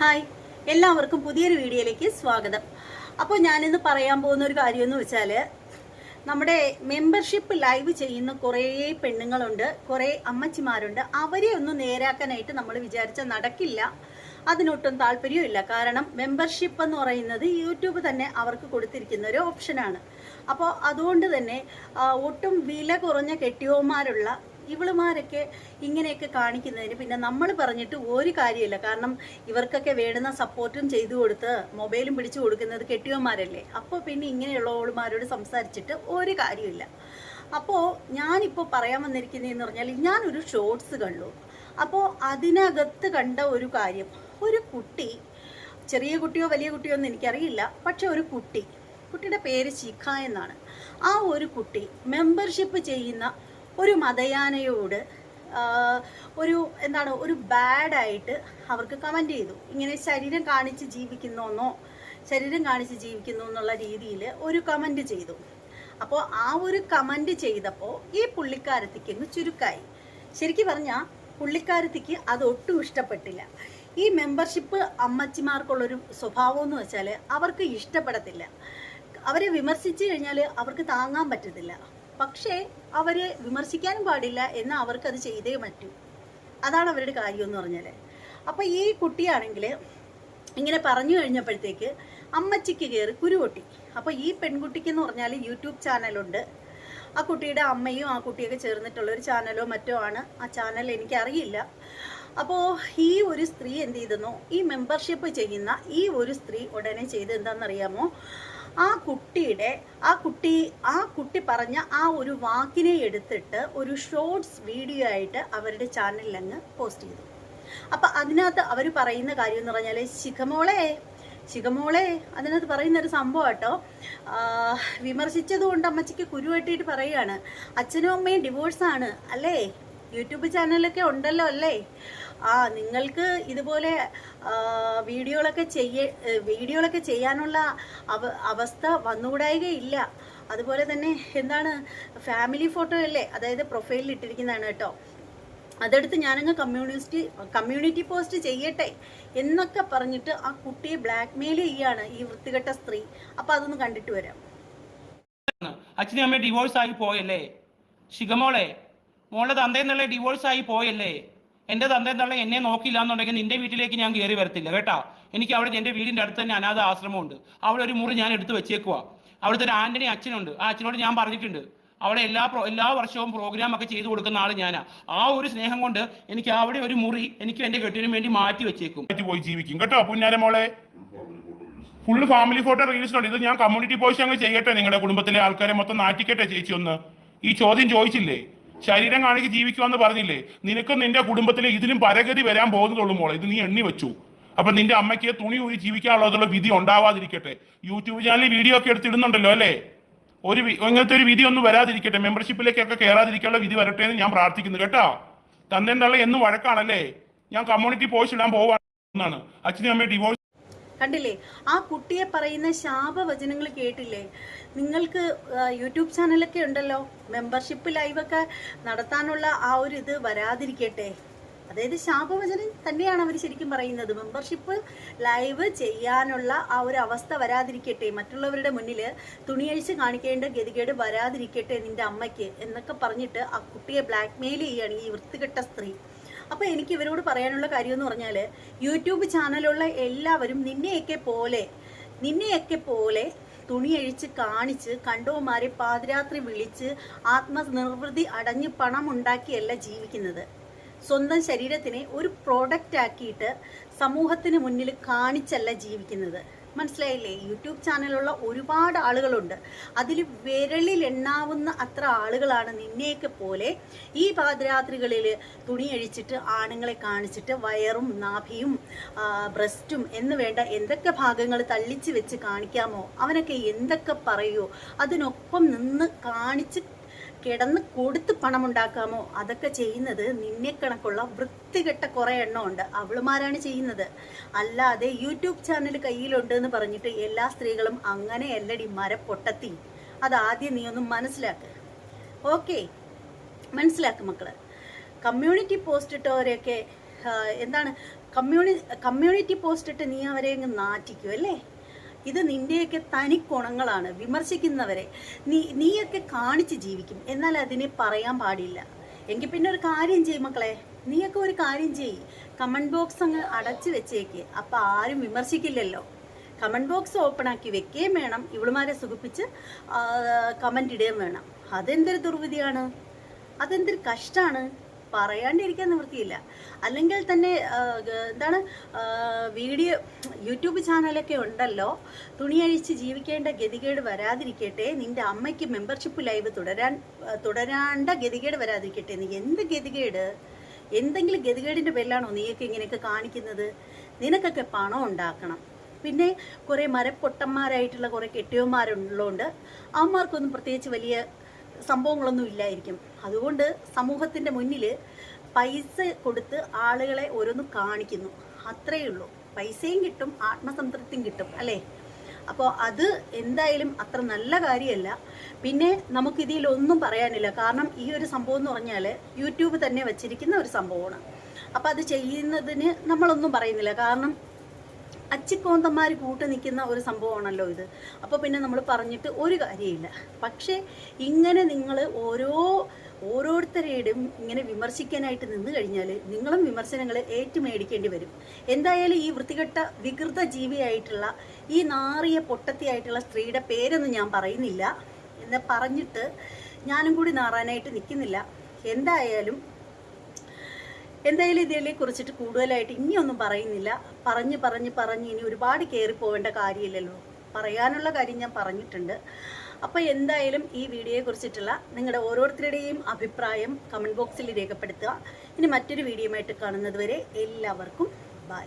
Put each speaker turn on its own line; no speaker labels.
Hi. എല്ലാവർക്കും പുതിയൊരു വീഡിയോയിലേക്ക് സ്വാഗതം. അപ്പോൾ ഞാനിന്ന് പറയാൻ പോകുന്ന ഒരു കാര്യം എന്ന് വെച്ചാൽ നമ്മുടെ മെമ്പർഷിപ്പ് ലൈവ് ചെയ്യുന്ന കുറേ പെണ്ണുങ്ങളുണ്ട് കുറേ അമ്മച്ചിമാരുണ്ട്. അവരെ ഒന്ന് നേരാക്കാനായിട്ട് നമ്മൾ വിചാരിച്ചാൽ നടക്കില്ല. അതിനൊട്ടും താല്പര്യമില്ല കാരണം മെമ്പർഷിപ്പ് എന്ന് പറയുന്നത് യൂട്യൂബ് തന്നെ അവർക്ക് കൊടുത്തിരിക്കുന്ന ഒരു ഓപ്ഷനാണ് അപ്പോൾ അതുകൊണ്ട് തന്നെ ഒട്ടും വില കുറഞ്ഞ കെട്ടിയോമാരുള്ള ഇവളുമാരൊക്കെ ഇങ്ങനെയൊക്കെ കാണിക്കുന്നതിന് പിന്നെ നമ്മൾ പറഞ്ഞിട്ട് ഒരു കാര്യമില്ല. കാരണം ഇവർക്കൊക്കെ വേണ്ടുന്ന സപ്പോർട്ടും ചെയ്തു കൊടുത്ത് മൊബൈലും പിടിച്ചു കൊടുക്കുന്നത് കെട്ടിയവന്മാരല്ലേ? അപ്പോൾ പിന്നെ ഇങ്ങനെയുള്ളവളുമാരോട് സംസാരിച്ചിട്ട് ഒരു കാര്യമില്ല. അപ്പോൾ ഞാനിപ്പോൾ പറയാൻ വന്നിരിക്കുന്നതെന്ന് പറഞ്ഞാൽ ഞാനൊരു ഷോർട്സ് കണ്ടു. അപ്പോൾ അതിനകത്ത് കണ്ട ഒരു കാര്യം. ഒരു കുട്ടി ചെറിയ കുട്ടിയോ വലിയ കുട്ടിയോ ഒന്നും എനിക്കറിയില്ല. പക്ഷെ ഒരു കുട്ടി കുട്ടിയുടെ പേര് ശിഖ എന്നാണ്. ആ ഒരു കുട്ടി മെമ്പർഷിപ്പ് ചെയ്യുന്ന ഒരു മതയാനയോട് ഒരു എന്താണ് ഒരു ബാഡായിട്ട് അവർക്ക് കമന്റ് ചെയ്തു. ഇങ്ങനെ ശരീരം കാണിച്ച് ജീവിക്കുന്നോന്നോ ശരീരം കാണിച്ച് ജീവിക്കുന്നു എന്നുള്ള രീതിയിൽ ഒരു കമന്റ് ചെയ്തു. അപ്പോൾ ആ ഒരു കമന്റ് ചെയ്തപ്പോൾ ഈ പുള്ളിക്കാരത്തിക്ക് അങ്ങ് ചുരുക്കായി. ശരിക്കും പറഞ്ഞാൽ പുള്ളിക്കാരത്തിക്ക് അതൊട്ടും ഇഷ്ടപ്പെട്ടില്ല. ഈ മെമ്പർഷിപ്പ് അമ്മച്ചിമാർക്കുള്ളൊരു സ്വഭാവം എന്ന് വെച്ചാൽ അവർക്ക് ഇഷ്ടപ്പെടത്തില്ല. അവരെ വിമർശിച്ചു കഴിഞ്ഞാൽ അവർക്ക് താങ്ങാൻ പറ്റത്തില്ല. പക്ഷേ അവരെ വിമർശിക്കാനും പാടില്ല എന്നാൽ അവർക്കത് ചെയ്തേ പറ്റൂ. അതാണ് അവരുടെ കാര്യം എന്ന് പറഞ്ഞാൽ അപ്പോൾ ഈ കുട്ടിയാണെങ്കിൽ ഇങ്ങനെ പറഞ്ഞു കഴിഞ്ഞപ്പോഴത്തേക്ക് അമ്മച്ചിക്ക് കയറി കുരുകൊട്ടി അപ്പോൾ ഈ പെൺകുട്ടിക്ക് എന്ന് പറഞ്ഞാൽ യൂട്യൂബ് ചാനലുണ്ട്. ആ കുട്ടിയുടെ അമ്മയും ആ കുട്ടിയൊക്കെ ചേർന്നിട്ടുള്ള ഒരു ചാനലോ മറ്റോ ആണ്. ആ ചാനൽ എനിക്കറിയില്ല. അപ്പോൾ ഈ ഒരു സ്ത്രീ എന്ത് ചെയ്തെന്നോ ഈ മെമ്പർഷിപ്പ് ചെയ്യുന്ന ഈ ഒരു സ്ത്രീ ഉടനെ ചെയ്ത് എന്താണെന്നറിയാമോ? ആ കുട്ടിയുടെ ആ കുട്ടി ആ കുട്ടി പറഞ്ഞ ആ ഒരു വാക്കിനെ എടുത്തിട്ട് ഒരു ഷോർട്സ് വീഡിയോ ആയിട്ട് അവരുടെ ചാനലിൽ അങ്ങ് പോസ്റ്റ് ചെയ്തു. അപ്പൊ അതിനകത്ത് അവർ പറയുന്ന കാര്യം എന്ന് പറഞ്ഞാൽ ശിഖമോളെ ശിഖമോളെ അതിനകത്ത് പറയുന്ന ഒരു സംഭവം കേട്ടോ വിമർശിച്ചത് കൊണ്ട് അമ്മച്ചിക്ക് കുരുവെട്ടിയിട്ട് പറയുകയാണ് അച്ഛനും അമ്മയും ഡിവോഴ്സാണ് അല്ലേ? യൂട്യൂബ് ചാനലൊക്കെ ഉണ്ടല്ലോ അല്ലേ? ആ നിങ്ങൾക്ക് ഇതുപോലെ വീഡിയോകളൊക്കെ ചെയ്യ വീഡിയോകളൊക്കെ ചെയ്യാനുള്ള അവ അവസ്ഥ വന്നുകൂടായികയില്ല. അതുപോലെ തന്നെ എന്താണ് ഫാമിലി ഫോട്ടോ അല്ലേ? അതായത് പ്രൊഫൈലിൽ ഇട്ടിരിക്കുന്നതാണ് കേട്ടോ. അതെടുത്ത് ഞാനങ്ങ് കമ്മ്യൂണിസ്റ്റ് കമ്മ്യൂണിറ്റി പോസ്റ്റ് ചെയ്യട്ടെ എന്നൊക്കെ പറഞ്ഞിട്ട് ആ കുട്ടിയെ ബ്ലാക്ക്മെയിൽ ചെയ്യാണ് ഈ വൃത്തികെട്ട സ്ത്രീ. അപ്പൊ അതൊന്ന് കണ്ടിട്ട് വരാം.
അച്ഛനും അമ്മയും ഡിവോഴ്സ് ആയി പോയല്ലേ? ശിഖമോളെ മോളുടെ തന്തയെന്നുള്ള ഡിവോഴ്സ് ആയി പോയല്ലേ? എന്റെ തന്തയെന്നുള്ള എന്നെ നോക്കില്ല എന്നുണ്ടെങ്കിൽ നിന്റെ വീട്ടിലേക്ക് ഞാൻ കയറി വരത്തില്ല കേട്ടാ? എനിക്ക് അവിടെ എന്റെ വീടിന്റെ അടുത്ത് തന്നെ അനാഥ ആശ്രമമുണ്ട്. അവിടെ ഒരു മുറി ഞാൻ എടുത്ത് വെച്ചേക്കുക അവിടുത്തെ ഒരു ആന്റണി അച്ഛനുണ്ട്. ആ അച്ഛനോട് ഞാൻ പറഞ്ഞിട്ടുണ്ട് അവിടെ എല്ലാ എല്ലാ വർഷവും പ്രോഗ്രാം ഒക്കെ ചെയ്തു കൊടുക്കുന്ന ആൾ ഞാനാ. ആ ഒരു സ്നേഹം കൊണ്ട് എനിക്ക് അവിടെ ഒരു മുറി എനിക്ക് എന്റെ കെട്ടിനും വേണ്ടി മാറ്റി വെച്ചേക്കും.
പോയി ജീവിക്കും. കേട്ടോ പുന്നാര മോളെ? ഫുള്ള് ഫാമിലി ഫോട്ടോ റീൽസ് ഉണ്ട് ഇത് ഞാൻ കമ്മ്യൂണിറ്റി പോയി അങ്ങ് ചെയ്യട്ടെ നിങ്ങളുടെ കുടുംബത്തിലെ ആൾക്കാരെ മൊത്തം നാറ്റിക്കട്ടെ ചേച്ചി ഒന്ന്. ഈ ചോദ്യം ചോദിച്ചില്ലേ? ശരീരം കാണിക്ക് ജീവിക്കുമെന്ന് പറഞ്ഞില്ലേ? നിനക്കും നിന്റെ കുടുംബത്തിൽ ഇതിലും പരഗതി വരാൻ പോകുന്നതുള്ളൂ മോളെ. ഇത് നീ എണ്ണി വെച്ചു. അപ്പൊ നിന്റെ അമ്മയ്ക്ക് തുണി ഊരി ജീവിക്കാനുള്ളതുള്ള വിധി ഉണ്ടാവാതിരിക്കട്ടെ. യൂട്യൂബ് ചാനലിൽ വീഡിയോ ഒക്കെ എടുത്തിടുന്നുണ്ടല്ലോ അല്ലേ? ഒരു ഇങ്ങനത്തെ ഒരു വിധി ഒന്നും വരാതിരിക്കട്ടെ. മെമ്പർഷിപ്പിലേക്കൊക്കെ കയറാതിരിക്കാനുള്ള വിധി വരട്ടെ എന്ന് ഞാൻ പ്രാർത്ഥിക്കുന്നു കേട്ടോ? തന്നെ എന്ന് വഴക്കാണല്ലേ? ഞാൻ കമ്മ്യൂണിറ്റി പോയിച്ചിടാൻ പോവാണ് അച്ഛനും അമ്മയും ഡിവോഴ്സ്
കണ്ടില്ലേ? ആ കുട്ടിയെ പറയുന്ന ശാപവചനങ്ങൾ കേട്ടില്ലേ? നിങ്ങൾക്ക് യൂട്യൂബ് ചാനലൊക്കെ ഉണ്ടല്ലോ. മെമ്പർഷിപ്പ് ലൈവൊക്കെ നടത്താനുള്ള ആ ഒരു ഇത് വരാതിരിക്കട്ടെ. അതായത് ശാപവചനം തന്നെയാണ് അവർ ശരിക്കും പറയുന്നത്. മെമ്പർഷിപ്പ് ലൈവ് ചെയ്യാനുള്ള ആ ഒരു അവസ്ഥ വരാതിരിക്കട്ടെ. മറ്റുള്ളവരുടെ മുന്നിൽ തുണിയഴിച്ച് കാണിക്കേണ്ട ഗതികേട് വരാതിരിക്കട്ടെ നിന്റെ അമ്മയ്ക്ക് എന്നൊക്കെ പറഞ്ഞിട്ട് ആ കുട്ടിയെ ബ്ലാക്ക്മെയിൽ ചെയ്യുകയാണ് ഈ വൃത്തികെട്ട സ്ത്രീ. അപ്പോൾ എനിക്ക് ഇവരോട് പറയാനുള്ള കാര്യം എന്ന് പറഞ്ഞാൽ യൂട്യൂബ് ചാനലുള്ള എല്ലാവരും നിന്നെയൊക്കെ പോലെ നിന്നെയൊക്കെ പോലെ തുണിയഴിച്ച് കാണിച്ച് കണ്ടവുമാരെ പാതിരാത്രി വിളിച്ച് ആത്മനിർവൃതി അടഞ്ഞ് പണം ഉണ്ടാക്കിയല്ല ജീവിക്കുന്നത്. സ്വന്തം ശരീരത്തിനെ ഒരു പ്രോഡക്റ്റ് ആക്കിയിട്ട് സമൂഹത്തിന് മുന്നിൽ കാണിച്ചല്ല ജീവിക്കുന്നത്. മനസ്സിലായില്ലേ? യൂട്യൂബ് ചാനലുള്ള ഒരുപാട് ആളുകളുണ്ട്. അതിൽ വിരലിൽ എണ്ണാവുന്ന അത്ര ആളുകളാണ് നിന്നെയൊക്കെ പോലെ ഈ പാതിരാത്രികളിൽ തുണി അഴിച്ചിട്ട് ആണുങ്ങളെ കാണിച്ചിട്ട് വയറും നാഭിയും ബ്രസ്റ്റും എന്ന് വേണ്ട എന്തൊക്കെ ഭാഗങ്ങൾ തള്ളിച്ച് വെച്ച് കാണിക്കാമോ? അവനൊക്കെ എന്തൊക്കെ പറയുമോ അതിനൊപ്പം നിന്ന് കാണിച്ച് കിടന്ന് കൊടുത്ത് പണമുണ്ടാക്കാമോ? അതൊക്കെ ചെയ്യുന്നത് നിന്നെ കണക്കുള്ള വൃത്തികെട്ട കുറേ എണ്ണം ഉണ്ട്. അവളുമാരാണ് ചെയ്യുന്നത്. അല്ലാതെ യൂട്യൂബ് ചാനൽ കയ്യിലുണ്ട് എന്ന് പറഞ്ഞിട്ട് എല്ലാ സ്ത്രീകളും അങ്ങനെ എല്ലടി അങ്ങനെയല്ലടി അത് ആദ്യം നീ ഒന്ന് മനസ്സിലാക്ക്. ഓക്കെ. മനസ്സിലാക്ക് മക്കൾ. കമ്മ്യൂണിറ്റി പോസ്റ്റ് ഇട്ടവരെയൊക്കെ എന്താണ്? കമ്മ്യൂണി കമ്മ്യൂണിറ്റി പോസ്റ്റ് ഇട്ട് നീ അവരെ അങ്ങ് നാറ്റിക്കും അല്ലേ? ഇത് നിന്റെയൊക്കെ തനി ഗുണങ്ങളാണ് വിമർശിക്കുന്നവരെ. നീ നീയൊക്കെ കാണിച്ച് ജീവിക്കും. എന്നാൽ അതിനെ പറയാൻ പാടില്ല. എങ്കിൽ പിന്നെ ഒരു കാര്യം ചെയ്യും മക്കളെ. നീയൊക്കെ ഒരു കാര്യം ചെയ്യ്. കമന്റ് ബോക്സ് അങ്ങ് അടച്ച് വെച്ചേക്ക്. അപ്പം ആരും വിമർശിക്കില്ലല്ലോ. കമന്റ് ബോക്സ് ഓപ്പൺ ആക്കി വെക്കുകയും വേണം. ഇവളുമാരെ സുഖിപ്പിച്ച് കമന്റ് ഇടുകയും വേണം. അതെന്തൊരു ദുർവിധിയാണ്? അതെന്തൊരു കഷ്ടാണ്? പറയാണ്ടിരിക്കാൻ നിവൃത്തിയില്ല. അല്ലെങ്കിൽ തന്നെ എന്താണ് വീഡിയോ യൂട്യൂബ് ചാനലൊക്കെ ഉണ്ടല്ലോ. തുണിയഴിച്ച് ജീവിക്കേണ്ട ഗതികേട് വരാതിരിക്കട്ടെ. നിന്റെ അമ്മയ്ക്ക് മെമ്പർഷിപ്പ് ലൈവ് തുടരാൻ തുടരാണ്ട ഗതികേട് വരാതിരിക്കട്ടെ. നീ എന്ത് ഗതികേട്? എന്തെങ്കിലും ഗതികേടിന്റെ പേരിലാണോ നീയൊക്കെ ഇങ്ങനെയൊക്കെ കാണിക്കുന്നത്? നിനക്കൊക്കെ പണം ഉണ്ടാക്കണം. പിന്നെ കുറേ മരപ്പൊട്ടന്മാരായിട്ടുള്ള കുറേ കെട്ടിയന്മാരുള്ളതുകൊണ്ട് അവന്മാർക്കൊന്നും പ്രത്യേകിച്ച് വലിയ സംഭവങ്ങളൊന്നും ഇല്ലായിരിക്കും. അതുകൊണ്ട് സമൂഹത്തിന്റെ മുന്നിൽ പൈസ കൊടുത്ത് ആളുകളെ ഓരോന്ന് കാണിക്കുന്നു. അത്രയേ ഉള്ളൂ. പൈസയും കിട്ടും ആത്മസംതൃപ്തിയും കിട്ടും അല്ലേ? അപ്പോൾ അത് എന്തായാലും അത്ര നല്ല കാര്യമല്ല. പിന്നെ നമുക്കിതിലൊന്നും പറയാനില്ല. കാരണം ഈ ഒരു സംഭവം എന്ന് പറഞ്ഞാൽ യൂട്യൂബ് തന്നെ വച്ചിരിക്കുന്ന ഒരു സംഭവമാണ്. അപ്പോൾ അത് ചെയ്യുന്നതിന് നമ്മളൊന്നും പറയുന്നില്ല. കാരണം അച്ചിക്കോന്തന്മാർ കൂട്ട് നിൽക്കുന്ന ഒരു സംഭവമാണല്ലോ ഇത്. അപ്പോൾ പിന്നെ നമ്മൾ പറഞ്ഞിട്ട് ഒരു കാര്യമില്ല. പക്ഷേ ഇങ്ങനെ നിങ്ങൾ ഓരോ ഓരോരുത്തരെയും ഇങ്ങനെ വിമർശിക്കാനായിട്ട് നിന്ന് കഴിഞ്ഞാൽ നിങ്ങളും വിമർശനങ്ങൾ ഏറ്റുമേടിക്കേണ്ടി വരും. എന്തായാലും ഈ വൃത്തികെട്ട വികൃത ജീവിയായിട്ടുള്ള ഈ നാറിയ പൊട്ടത്തിയായിട്ടുള്ള സ്ത്രീയുടെ പേരൊന്നും ഞാൻ പറയുന്നില്ല. എന്ന് പറഞ്ഞിട്ട് ഞാനും കൂടി നാറാനായിട്ട് നിൽക്കുന്നില്ല. എന്തായാലും എന്തായാലും ഇതിനെ കുറിച്ചിട്ട് കൂടുതലായിട്ട് ഇനിയൊന്നും പറയുന്നില്ല. പറഞ്ഞ് പറഞ്ഞ് പറഞ്ഞ് ഇനി ഒരുപാട് കയറി പോവേണ്ട കാര്യമില്ലല്ലോ. പറയാനുള്ള കാര്യം ഞാൻ പറഞ്ഞിട്ടുണ്ട്. അപ്പോൾ എന്തായാലും ഈ വീഡിയോയെ കുറിച്ചിട്ടുള്ള നിങ്ങളുടെ ഓരോരുത്തരുടെയും അഭിപ്രായം കമന്റ് ബോക്സിൽ രേഖപ്പെടുത്തുക. ഇനി മറ്റൊരു വീഡിയോ ആയിട്ട് കാണുന്നത് വരെ എല്ലാവർക്കും ബൈ.